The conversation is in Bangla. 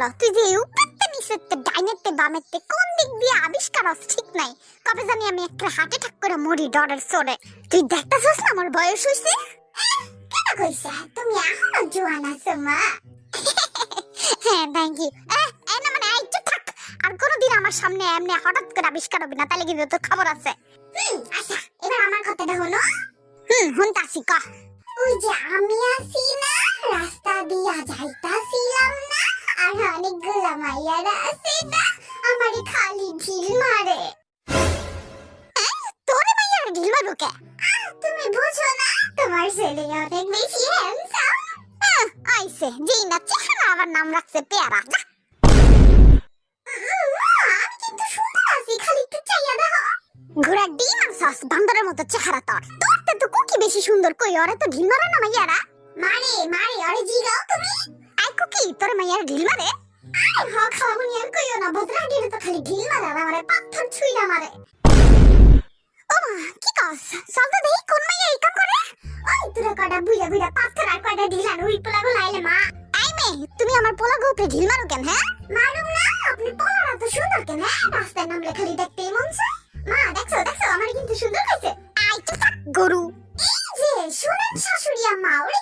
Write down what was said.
ল তুই যে উপরতে নিচেতে ডাইনেতে বামেতে কোন দিক দিয়ে আবিষ্কার হস ঠিক নাই? কবে জানি আমি একটা করে মরি ডরের সরে তুই দেখতাছস না আমার বয়স হইছে? কেন কইছে? তুমি এখনও জোয়ান আছো মা। হ্যাঁ থ্যাংক ইউ এই না মানে চুপ থাক। আর কোনোদিন আমার সামনে এমনি হঠাৎ করে আবিষ্কার হবে না তাহলে কিন্তু তোর খবর আছে। হুম আচ্ছা এবার আমার কথাটা হলো হুম হুনতাছি ক। ওই যে আমি আছি না রাস্তা দিয়া আর অনেকগুলা মাইয়ারা আছে না। আমারে খালি ঢিল মারে। তোরে ঢিল মারবো কে? তুমি বুঝো না, তোমার ছেলে অনেক বেশি হ্যান্ডসাম যেই না চেহারা আবার নাম রাখছে পেয়ারা সুন্দর ঘোড়ার ডিম আর সস, বান্দরের মতো চেহারা তোর। তে কুকি বেশি সুন্দর, কই তো ঢিল মারে না মাইয়ারা। মারে মারে, ওরে জিগাও তুমি। আই কুকি, তোর মাইয়ারা ঢিল মারে। আয় হক হগুনি আর কইও না বদরাগির তো খালি গিল মারা না আমারে পাথর ছুঁইরা মারে ওমা কি কস চল তো দেই কোন মাইয়া এই কাম করে ওই তোরা কটা বুইরা বুইরা পাথর আর কটা ঢিলান উই পোলা গো লাইলে মা আই মে তুমি আমার পোলা গো উপরে ঢিল মারো কেন হ্যাঁ মারুম না আপনি পোলা তো সুন্দর কেন রাস্তায় নামলে খালি দেখতেই মন চায় মা দেখছ দেখছ আমার কিন্তু সুন্দর হয়েছে আই চুপ গরু। এই যে, শুনেন শাশুড়ি আম্মা, ওরে